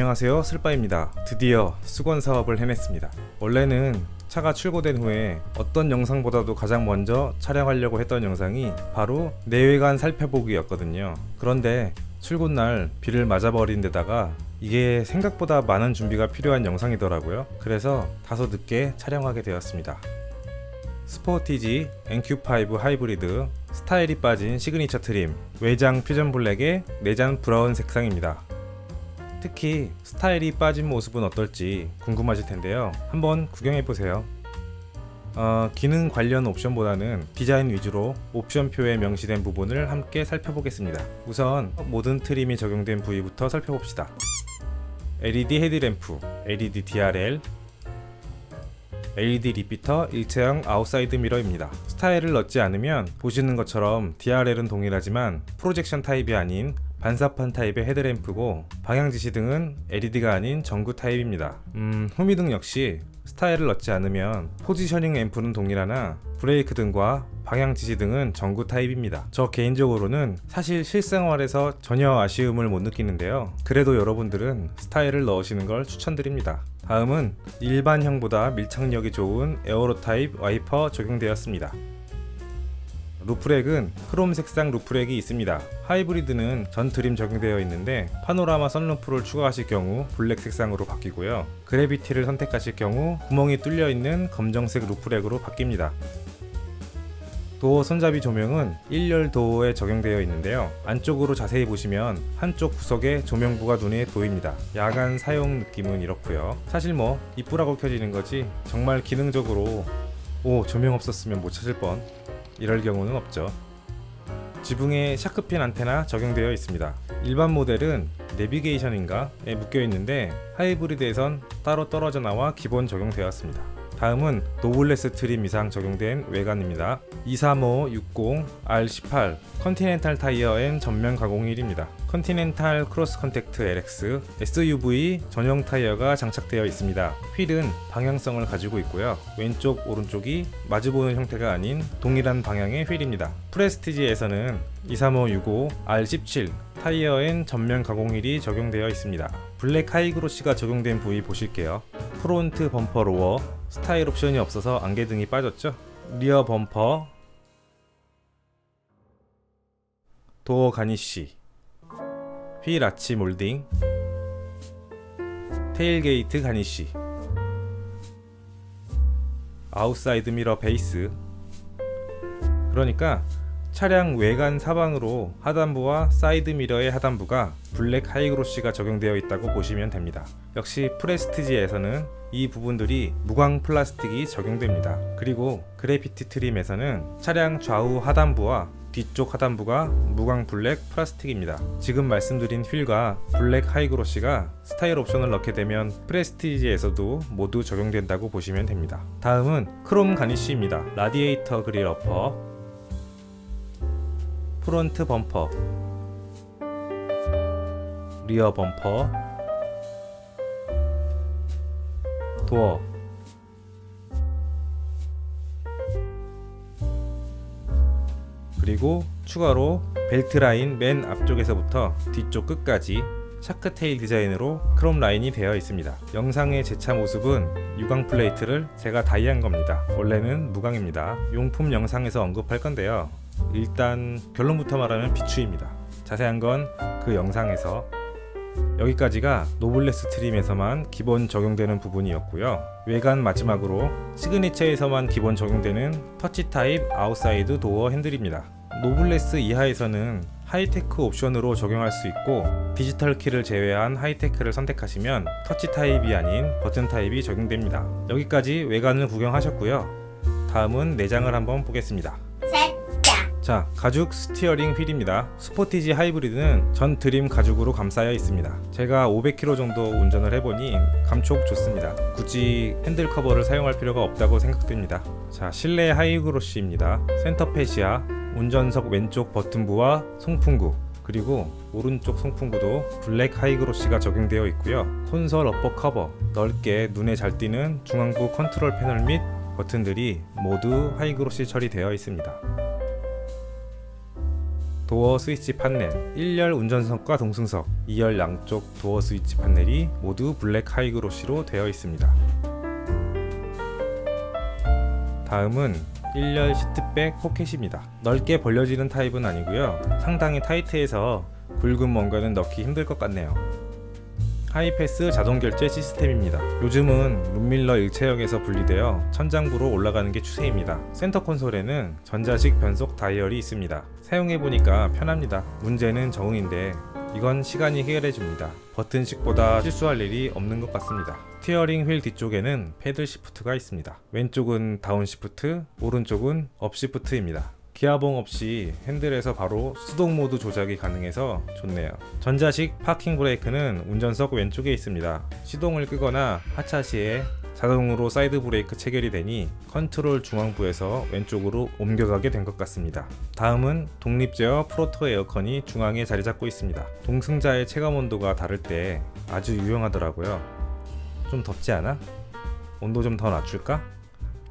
안녕하세요. 슬빠입니다. 드디어 수건 사업을 해냈습니다. 원래는 차가 출고된 후에 어떤 영상보다도 가장 먼저 촬영하려고 했던 영상이 바로 내외관 살펴보기였거든요. 그런데 출근 날 비를 맞아버린 데다가 이게 생각보다 많은 준비가 필요한 영상이더라고요. 그래서 다소 늦게 촬영하게 되었습니다. 스포티지 NQ5 하이브리드 스타일이 빠진 시그니처 트림 외장 퓨전 블랙에 내장 브라운 색상입니다 특히 스타일이 빠진 모습은 어떨지 궁금하실 텐데요. 한번 구경해 보세요. 어, 기능 관련 옵션보다는 디자인 위주로 옵션표에 명시된 부분을 함께 살펴보겠습니다. 우선 모든 트림이 적용된 부위부터 살펴봅시다. LED 헤드램프, LED DRL, LED 리피터 일체형 아웃사이드 미러입니다. 스타일을 넣지 않으면 보시는 것처럼 DRL은 동일하지만 프로젝션 타입이 아닌 반사판 타입의 헤드램프고 방향 지시 등은 LED가 아닌 전구 타입입니다. 음, 후미등 역시 스타일을 넣지 않으면 포지셔닝 앰프는 동일하나 브레이크 등과 방향 지시 등은 전구 타입입니다. 저 개인적으로는 사실 실생활에서 전혀 아쉬움을 못 느끼는데요. 그래도 여러분들은 스타일을 넣으시는 걸 추천드립니다. 다음은 일반형보다 밀착력이 좋은 에어로 타입 와이퍼 적용되었습니다. 루프렉은 크롬 색상 루프렉이 있습니다. 하이브리드는 전 트림 적용되어 있는데 파노라마 선루프를 추가하실 경우 블랙 색상으로 바뀌고요. 그래비티를 선택하실 경우 구멍이 뚫려 있는 검정색 루프렉으로 바뀝니다. 도어 손잡이 조명은 1열 도어에 적용되어 있는데요. 안쪽으로 자세히 보시면 한쪽 구석에 조명부가 눈에 보입니다. 야간 사용 느낌은 이렇고요. 사실 뭐 이쁘라고 켜지는 거지 정말 기능적으로 오 조명 없었으면 못 찾을 뻔 이럴 경우는 없죠. 지붕에 샤크핀 안테나 적용되어 있습니다. 일반 모델은 내비게이션인가에 묶여 있는데 하이브리드에선 따로 떨어져 나와 기본 적용되었습니다. 다음은 노블레스 트림 이상 적용된 외관입니다. 23560 R18 컨티넨탈 타이어 앤 전면 가공 휠입니다. 컨티넨탈 크로스 컨택트 LX SUV 전용 타이어가 장착되어 있습니다. 휠은 방향성을 가지고 있고요. 왼쪽 오른쪽이 마주보는 형태가 아닌 동일한 방향의 휠입니다. 프레스티지에서는 23565 R17 타이어 앤 전면 가공 휠이 적용되어 있습니다. 블랙 하이그로시가 적용된 부위 보실게요. 프론트 범퍼 로어 스타일 옵션이 없어서 안개등이 빠졌죠. 리어 범퍼 도어 가니쉬 휠 아치 몰딩 테일게이트 가니쉬 아웃사이드 미러 베이스 그러니까 차량 외관 사방으로 하단부와 사이드 미러의 하단부가 블랙 하이그로시가 적용되어 있다고 보시면 됩니다. 역시 프레스티지에서는 이 부분들이 무광 플라스틱이 적용됩니다. 그리고 그래피티 트림에서는 차량 좌우 하단부와 뒤쪽 하단부가 무광 블랙 플라스틱입니다. 지금 말씀드린 휠과 블랙 하이그로시가 스타일 옵션을 넣게 되면 프레스티지에서도 모두 적용된다고 보시면 됩니다. 다음은 크롬 가니쉬입니다. 라디에이터 그릴 어퍼 프론트 범퍼 리어 범퍼 도어 그리고 추가로 벨트 라인 맨 앞쪽에서부터 뒤쪽 끝까지 샤크 테일 디자인으로 크롬 라인이 되어 있습니다. 영상의 제 차 모습은 유광 플레이트를 제가 다이한 겁니다. 원래는 무광입니다. 용품 영상에서 언급할 건데요. 일단 결론부터 말하면 비추입니다. 자세한 건 그 영상에서 여기까지가 노블레스 트림에서만 기본 적용되는 부분이었고요. 외관 마지막으로 시그니처에서만 기본 적용되는 터치 타입 아웃사이드 도어 핸들입니다. 노블레스 이하에서는 하이테크 옵션으로 적용할 수 있고 디지털 키를 제외한 하이테크를 선택하시면 터치 타입이 아닌 버튼 타입이 적용됩니다. 여기까지 외관을 구경하셨고요. 다음은 내장을 한번 보겠습니다. 자, 가죽 스티어링 휠입니다. 스포티지 하이브리드는 전 드림 가죽으로 감싸여 있습니다. 제가 500km 정도 운전을 해보니 감촉 좋습니다. 굳이 핸들 커버를 사용할 필요가 없다고 생각됩니다. 자, 실내 하이그로시입니다. 센터 페시아, 운전석 왼쪽 버튼부와 송풍구, 그리고 오른쪽 송풍구도 블랙 하이그로시가 적용되어 있고요. 콘솔 어퍼 커버, 넓게 눈에 잘 띄는 중앙부 컨트롤 패널 및 버튼들이 모두 하이그로시 처리되어 있습니다. 도어 스위치 판넬 1열 운전석과 동승석 2열 양쪽 도어 스위치 판넬이 모두 블랙 하이그로시로 되어 있습니다. 다음은 1열 시트백 포켓입니다. 넓게 벌려지는 타입은 아니고요. 상당히 타이트해서 굵은 뭔가는 넣기 힘들 것 같네요. 하이패스 자동 결제 시스템입니다. 요즘은 룸밀러 일체형에서 분리되어 천장부로 올라가는 게 추세입니다. 센터 콘솔에는 전자식 변속 다이얼이 있습니다. 사용해보니까 편합니다. 문제는 적응인데 이건 시간이 해결해 줍니다. 버튼식보다 실수할 일이 없는 것 같습니다. 스티어링 휠 뒤쪽에는 패들 시프트가 있습니다. 왼쪽은 다운 시프트, 오른쪽은 업 시프트입니다. 기아봉 없이 핸들에서 바로 수동 모드 조작이 가능해서 좋네요. 전자식 파킹 브레이크는 운전석 왼쪽에 있습니다. 시동을 끄거나 하차 시에 자동으로 사이드 브레이크 체결이 되니 컨트롤 중앙부에서 왼쪽으로 옮겨가게 된 것 같습니다. 다음은 독립 제어 프로토 에어컨이 중앙에 자리 잡고 있습니다. 동승자의 체감 온도가 다를 때 아주 유용하더라고요. 좀 덥지 않아? 온도 좀 더 낮출까?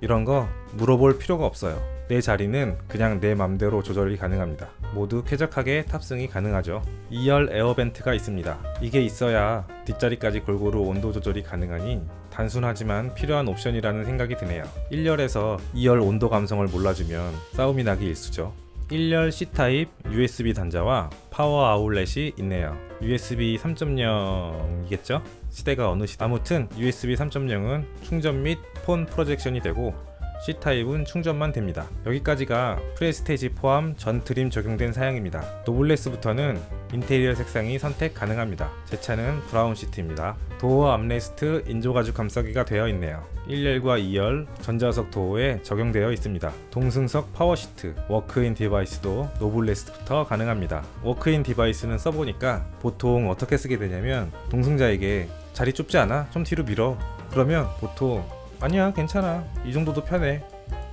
이런 거 물어볼 필요가 없어요. 내 자리는 그냥 내 맘대로 조절이 가능합니다. 모두 쾌적하게 탑승이 가능하죠. 2열 에어벤트가 있습니다. 이게 있어야 뒷자리까지 골고루 온도 조절이 가능하니 단순하지만 필요한 옵션이라는 생각이 드네요. 1열에서 2열 온도 감성을 몰라주면 싸움이 나기 일쑤죠. 1열 C타입 USB 단자와 파워 아울렛이 있네요. USB 3.0이겠죠? 시대가 어느 시 아무튼 USB 3.0은 충전 및 폰 프로젝션이 되고 C타입은 충전만 됩니다. 여기까지가 프레스테이지 포함 전 트림 적용된 사양입니다. 노블레스부터는 인테리어 색상이 선택 가능합니다. 제 차는 브라운 시트입니다. 도어 암레스트 인조 가죽 감싸기가 되어 있네요. 1열과 2열 전자석 도어에 적용되어 있습니다. 동승석 파워 시트, 워크인 디바이스도 노블레스부터 가능합니다. 워크인 디바이스는 써보니까 보통 어떻게 쓰게 되냐면 동승자에게 자리 좁지 않아? 좀 뒤로 밀어. 그러면 보통 아니야 괜찮아. 이 정도도 편해.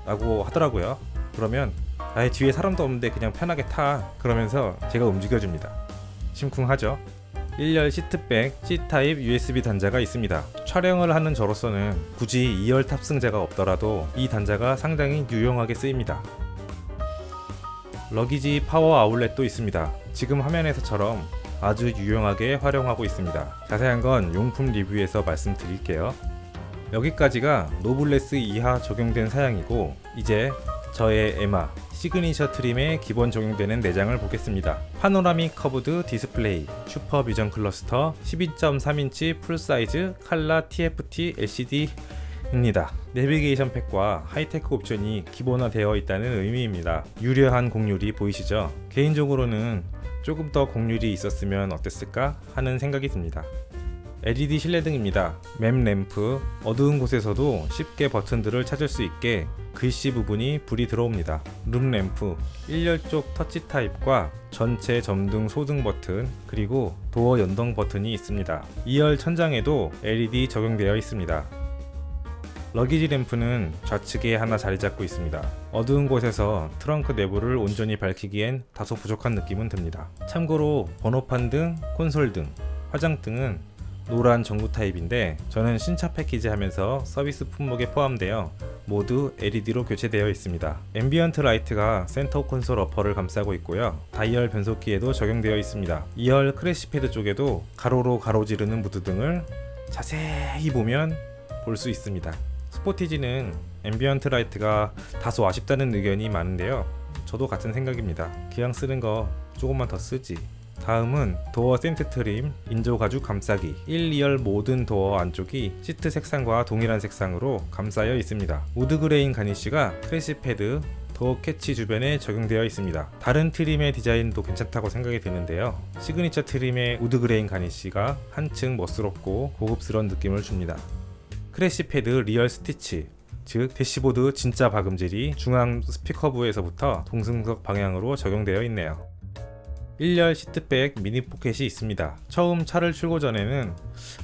라고 하더라고요. 그러면 아예 뒤에 사람도 없는데 그냥 편하게 타. 그러면서 제가 움직여줍니다. 심쿵하죠. 1열 시트백 C타입 USB 단자가 있습니다. 촬영을 하는 저로서는 굳이 2열 탑승자가 없더라도 이 단자가 상당히 유용하게 쓰입니다. 러기지 파워 아울렛도 있습니다. 지금 화면에서처럼 아주 유용하게 활용하고 있습니다. 자세한 건 용품 리뷰에서 말씀드릴게요 여기까지가 노블레스 이하 적용된 사양이고 이제 저의 에마 시그니처 트림에 기본 적용되는 내장을 보겠습니다. 파노라믹 커브드 디스플레이, 슈퍼 비전 클러스터, 12.3인치 풀사이즈 칼라 TFT LCD입니다. 내비게이션 팩과 하이테크 옵션이 기본화되어 있다는 의미입니다. 유려한 곡률이 보이시죠? 개인적으로는 조금 더 곡률이 있었으면 어땠을까 하는 생각이 듭니다. LED 실내등입니다. 맵 램프, 어두운 곳에서도 쉽게 버튼들을 찾을 수 있게 글씨 부분이 불이 들어옵니다. 룸 램프, 1열 쪽 터치 타입과 전체 점등 소등 버튼, 그리고 도어 연동 버튼이 있습니다. 2열 천장에도 LED 적용되어 있습니다. 러기지 램프는 좌측에 하나 자리 잡고 있습니다. 어두운 곳에서 트렁크 내부를 온전히 밝히기엔 다소 부족한 느낌은 듭니다. 참고로 번호판 등, 콘솔 등, 화장등은 노란 전구 타입인데 저는 신차 패키지 하면서 서비스 품목에 포함되어 모두 LED로 교체되어 있습니다. 앰비언트 라이트가 센터 콘솔 어퍼를 감싸고 있고요. 다이얼 변속기에도 적용되어 있습니다. 2열 크래시 패드 쪽에도 가로로 가로지르는 무드 등을 자세히 보면 볼 수 있습니다. 스포티지는 앰비언트 라이트가 다소 아쉽다는 의견이 많은데요. 저도 같은 생각입니다. 그냥 쓰는 거 조금만 더 쓰지. 다음은 도어 센트 트림 인조 가죽 감싸기 1, 2열 모든 도어 안쪽이 시트 색상과 동일한 색상으로 감싸여 있습니다. 우드 그레인 가니쉬가 크래시 패드 도어 캐치 주변에 적용되어 있습니다. 다른 트림의 디자인도 괜찮다고 생각이 드는데요. 시그니처 트림의 우드 그레인 가니쉬가 한층 멋스럽고 고급스러운 느낌을 줍니다. 크래시 패드 리얼 스티치 즉 대시보드 진짜 박음질이 중앙 스피커부에서부터 동승석 방향으로 적용되어 있네요. 1열 시트백 미니 포켓이 있습니다. 처음 차를 출고 전에는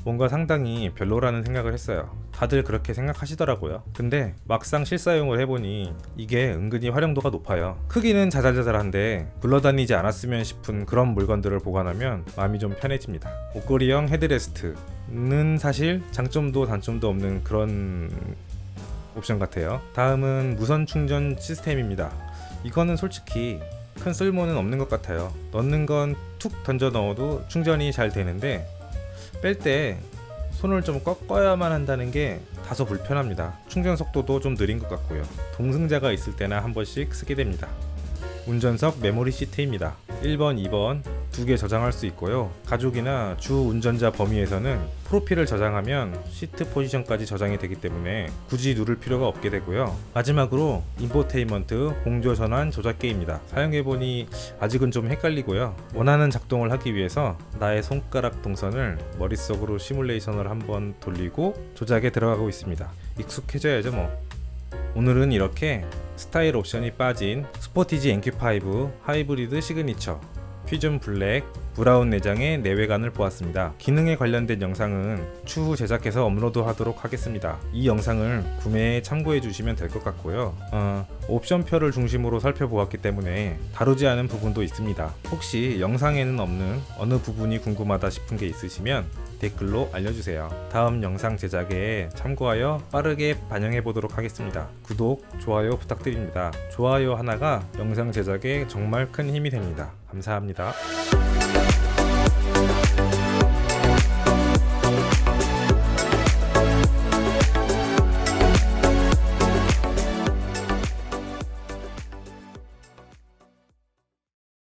뭔가 상당히 별로라는 생각을 했어요. 다들 그렇게 생각하시더라고요. 근데 막상 실사용을 해보니 이게 은근히 활용도가 높아요. 크기는 자잘자잘한데 굴러다니지 않았으면 싶은 그런 물건들을 보관하면 마음이 좀 편해집니다. 옷걸이형 헤드레스트는 사실 장점도 단점도 없는 그런 옵션 같아요. 다음은 무선 충전 시스템입니다. 이거는 솔직히 큰 쓸모는 없는 것 같아요. 넣는 건 툭 던져 넣어도 충전이 잘 되는데 뺄 때 손을 좀 꺾어야만 한다는 게 다소 불편합니다. 충전 속도도 좀 느린 것 같고요. 동승자가 있을 때나 한 번씩 쓰게 됩니다. 운전석 메모리 시트입니다. 1번, 2번 두 개 저장할 수 있고요. 가족이나 주 운전자 범위에서는 프로필을 저장하면 시트 포지션까지 저장이 되기 때문에 굳이 누를 필요가 없게 되고요. 마지막으로 인포테인먼트 공조 전환 조작기입니다. 사용해보니 아직은 좀 헷갈리고요. 원하는 작동을 하기 위해서 나의 손가락 동선을 머릿속으로 시뮬레이션을 한번 돌리고 조작에 들어가고 있습니다. 익숙해져야죠 뭐. 오늘은 이렇게 스타일 옵션이 빠진 스포티지 NQ5 하이브리드 시그니처 퓨전 블랙 브라운 내장의 내외관을 보았습니다. 기능에 관련된 영상은 추후 제작해서 업로드하도록 하겠습니다. 이 영상을 구매에 참고해 주시면 될 것 같고요. 어, 옵션표를 중심으로 살펴보았기 때문에 다루지 않은 부분도 있습니다. 혹시 영상에는 없는 어느 부분이 궁금하다 싶은 게 있으시면 댓글로 알려주세요. 다음 영상 제작에 참고하여 빠르게 반영해 보도록 하겠습니다. 구독, 좋아요 부탁드립니다. 좋아요 하나가 영상 제작에 정말 큰 힘이 됩니다. 감사합니다.